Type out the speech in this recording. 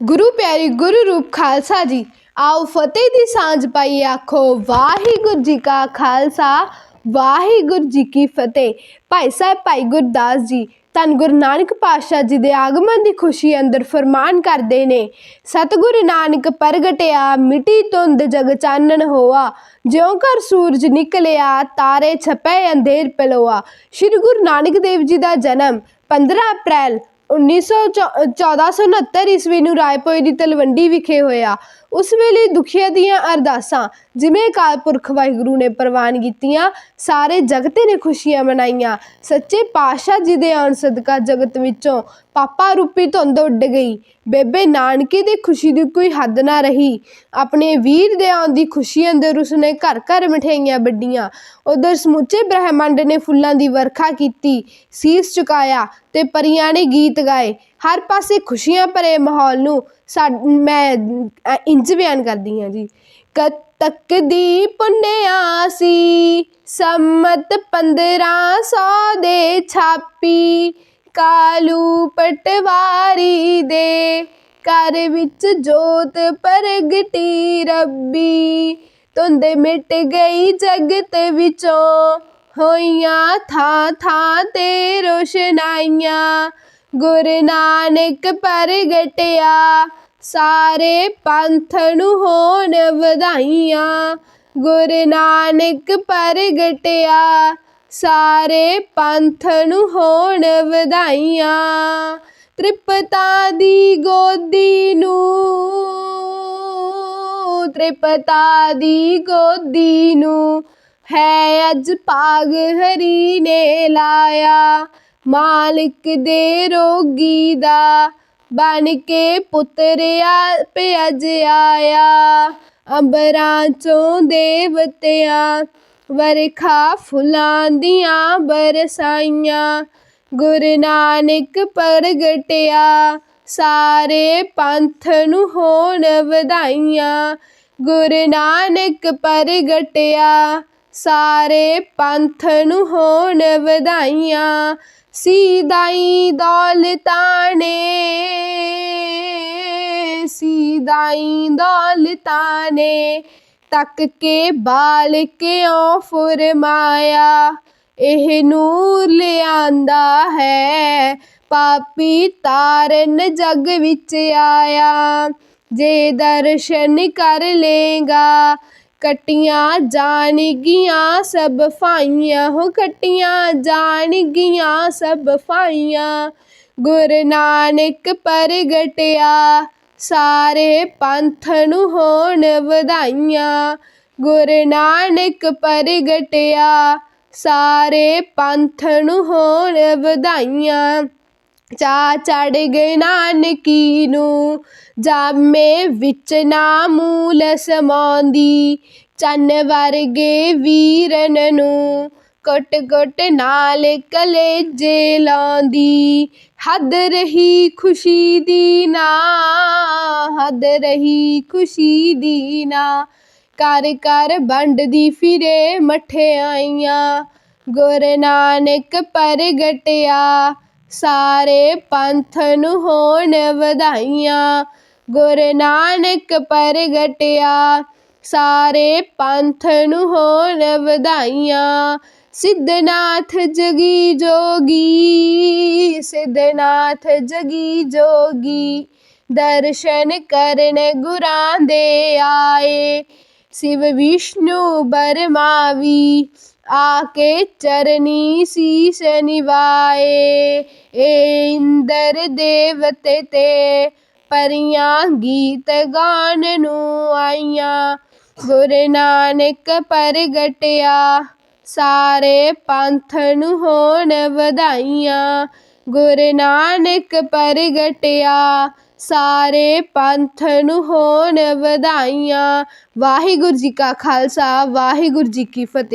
ਗੁਰੂ ਪਿਆਰੀ ਗੁਰੂ ਰੂਪ ਖਾਲਸਾ ਜੀ, ਆਓ ਫਤਿਹ ਦੀ ਸਾਂਝ ਪਾਈ ਆਖੋ, ਵਾਹਿਗੁਰੂ ਜੀ ਕਾ ਖਾਲਸਾ, ਵਾਹਿਗੁਰੂ ਜੀ ਕੀ ਫਤਿਹ। ਭਾਈ ਸਾਹਿਬ, ਭਾਈ ਗੁਰਦਾਸ ਜੀ, ਧੰਨ ਗੁਰੂ ਨਾਨਕ ਪਾਤਸ਼ਾਹ ਜੀ ਦੇ ਆਗਮਨ ਦੀ ਖੁਸ਼ੀ ਅੰਦਰ ਫਰਮਾਨ ਕਰਦੇ ਨੇ, ਸਤਿਗੁਰੂ ਨਾਨਕ ਪ੍ਰਗਟਿਆ, ਮਿੱਟੀ ਧੁੰਦ ਜਗ ਚਾਨਣ ਹੋਆ, ਜਿਉਂ ਕਰ ਸੂਰਜ ਨਿਕਲਿਆ, ਤਾਰੇ ਛਪੈ ਅੰਧੇਰ ਪਲੋਆ। ਸ੍ਰੀ ਗੁਰੂ ਨਾਨਕ ਦੇਵ ਜੀ ਦਾ ਜਨਮ 15 ਅਪ੍ਰੈਲ 1469 ਈਸਵੀ ਨੂੰ ਰਾਏਪੁਰ ਦੀ ਤਲਵੰਡੀ ਵਿਖੇ ਹੋਇਆ। ਉਸ ਵੇਲੇ ਦੁਖੀਆਂ ਦੀਆਂ ਅਰਦਾਸਾਂ, ਜਿਵੇਂ ਅਕਾਲ ਪੁਰਖ ਵਾਹਿਗੁਰੂ ਨੇ ਪ੍ਰਵਾਨ ਕੀਤੀਆਂ, ਸਾਰੇ ਜਗਤ ਨੇ ਖੁਸ਼ੀਆਂ ਮਨਾਈਆਂ। ਸੱਚੇ ਪਾਤਸ਼ਾਹ ਜੀ ਦੇ ਆਉਣ ਸਦਕਾ ਜਗਤ ਵਿੱਚੋਂ ਪਾਪਾ ਰੂਪੀ ਧੁੰਦ ਉੱਡ ਗਈ। ਬੇਬੇ ਨਾਨਕੀ ਦੀ ਖੁਸ਼ੀ ਦੀ ਕੋਈ ਹੱਦ ਨਾ ਰਹੀ। ਆਪਣੇ ਵੀਰ ਦੇ ਆਉਣ ਦੀ ਖੁਸ਼ੀ ਅੰਦਰ ਉਸਨੇ ਘਰ ਘਰ ਮਠਿਆਈਆਂ ਵੱਡੀਆਂ ਉਧਰ ਸਮੁੱਚੇ ਬ੍ਰਹਿਮੰਡ ਨੇ ਫੁੱਲਾਂ ਦੀ ਵਰਖਾ ਕੀਤੀ ਸੀਸ ਝੁਕਾਇਆ ਤੇ ਪਰੀਆਂ ਨੇ ਗੀਤ ਗਾਏ। ਹਰ ਪਾਸੇ ਖੁਸ਼ੀਆਂ ਭਰੇ ਮਾਹੌਲ ਨੂੰ ਸਾ ਮੈਂ ਅ, ਇੰਜ ਬਿਆਨ ਕਰਦੀ ਹਾਂ ਜੀ। ਕਤਕ ਦੀ ਪੁੰਨਿਆ ਸੀ ਸੰਮਤ 1500 ਦੇ ਛਾਪੀ। ਕਾਲੂ ਪਟਵਾਰੀ ਦੇ ਘਰ ਵਿੱਚ ਜੋਤ ਪ੍ਰਗਟੀ ਰੱਬੀ। ਧੁੰਦ ਮਿਟ ਗਈ ਜਗਤ ਵਿੱਚੋਂ, ਹੋਈਆਂ ਥਾਂ ਥਾਂ ਤੇ ਰੋਸ਼ਨਾਈਆਂ। ਗੁਰੂ ਨਾਨਕ ਪ੍ਰਗਟਿਆ, ਸਾਰੇ ਪੰਥ ਨੂੰ ਹੋਣ ਵਧਾਈਆਂ। ਗੁਰੂ ਨਾਨਕ ਪ੍ਰਗਟਿਆ ਸਾਰੇ ਪੰਥ ਨੂੰ ਹੋਣ ਵਧਾਈਆਂ, ਤ੍ਰਿਪਤਾ ਦੀ ਗੋਦੀ ਨੂੰ, ਤ੍ਰਿਪਤਾ ਦੀ ਗੋਦੀ ਨੂੰ ਹੈ ਅੱਜ ਭਾਗ ਹਰੀ ਨੇ ਲਾਇਆ। ਮਾਲਕ ਦੇ ਰੋਗੀ ਦਾ ਬਣ ਕੇ ਪੁੱਤਰਿਆ ਭਿਅਜ ਆਇਆ। ਅੰਬਰਾਂ ਚੋਂ ਦੇਵਤਿਆਂ ਵਰਖਾ ਫੁੱਲਾਂ ਦੀਆਂ ਬਰਸਾਈਆਂ, ਗੁਰੂ ਨਾਨਕ ਪ੍ਰਗਟਿਆ, ਸਾਰੇ ਪੰਥ ਨੂੰ ਹੋਣ ਵਧਾਈਆਂ, ਗੁਰੂ ਨਾਨਕ ਪ੍ਰਗਟਿਆ, ਸਾਰੇ ਪੰਥ ਨੂੰ ਹੋਣ ਵਧਾਈਆਂ, ਸੀਦਾਈ ਦੌਲਤਾਂ ਨੇ, ਸੀਦਾਈ ਦੌਲਤਾਂ ਨੇ। ਤੱਕ ਕੇ ਬਾਲਕਿਓ ਫੁਰਮਾਇਆ? ਇਹ ਨੂਰ ਲਿਆਂਦਾ ਹੈ। ਪਾਪੀ ਤਾਰਨ ਜਗ ਵਿੱਚ ਆਇਆ। ਜੇ ਦਰਸ਼ਨ ਕਰ ਲੇਗਾ, ਕਟੀਆਂ ਜਾਣਗੀਆਂ, ਸਭ ਫਾਈਆਂ ਹੋ ਕਟੀਆਂ ਜਾਣਗੀਆਂ, ਸਭ ਫਾਈਆਂ ਗੁਰੂ ਨਾਨਕ ਪ੍ਰਗਟਿਆ ਸਾਰੇ ਪੰਥ ਨੂੰ ਹੋਣ ਵਧਾਈਆਂ, ਗੁਰੂ ਨਾਨਕ ਪ੍ਰਗਟਿਆ, ਸਾਰੇ ਪੰਥ ਨੂੰ ਹੋਣ ਵਧਾਈਆਂ। ਚਾ ਚੜ ਗਏ ਨਾਨਕੀ ਨੂੰ, ਜਾਮੇ ਵਿੱਚ ਨਾ ਮੂਲ ਸਮਾਉਂਦੀ, ਚੰਨ ਵਰਗੇ ਵੀਰਨ ਨੂੰ। ਕੁੱਟ ਕੁੱਟ ਨਾਲ ਕਲੇਜੇ ਲਾਉਂਦੀ। ਹੱਦ ਰਹੀ ਖੁਸ਼ੀ ਦੀ ਨਾ, ਹੱਦ ਰਹੀ ਖੁਸ਼ੀ ਦੀ ਨਾ। ਕਰ ਕਰ ਵੰਡਦੀ ਫਿਰੇ ਮਠਿਆਈਆਂ ਗੁਰ ਨਾਨਕ ਪ੍ਰਗਟਿਆ, ਸਾਰੇ ਪੰਥ ਨੂੰ ਹੋਣ ਵਧਾਈਆਂ। ਗੁਰ ਨਾਨਕ ਪ੍ਰਗਟਿਆ ਸਾਰੇ ਪੰਥ ਨੂੰ ਹੋਣ ਵਧਾਈਆਂ ਸਿੱਧਨਾਥ ਜਗੀ ਜੋਗੀ, ਸਿੱਧਨਾਥ ਜਗੀ ਜੋਗੀ, ਦਰਸ਼ਨ ਕਰਨ ਗੁਰਾਂ ਦੇ ਆਏ। ਸ਼ਿਵ ਵਿਸ਼ਨੂੰ ਬਰਮਾਵੀ, ਆਕੇ ਚਰਨੀ ਸੀ ਨਿਵਾਏ। ਏ ਇੰਦਰ ਦੇਵਤੇ ਤੇ ਪਰੀਆਂ ਗੀਤ ਗਾਣ ਨੂੰ ਆਈਆਂ। ਗੁਰੂ ਨਾਨਕ ਪ੍ਰਗਟਿਆ, ਸਾਰੇ ਪੰਥ ਨੂੰ ਹੋਣ ਵਧਾਈਆਂ। ਗੁਰੂ ਨਾਨਕ ਪ੍ਰਗਟਿਆ, ਸਾਰੇ ਪੰਥ ਨੂੰ ਹੋਣ ਵਧਾਈਆਂ। ਵਾਹਿਗੁਰੂ ਜੀ ਕਾ ਖਾਲਸਾ, ਵਾਹਿਗੁਰੂ ਜੀ ਕੀ ਫਤਿਹ।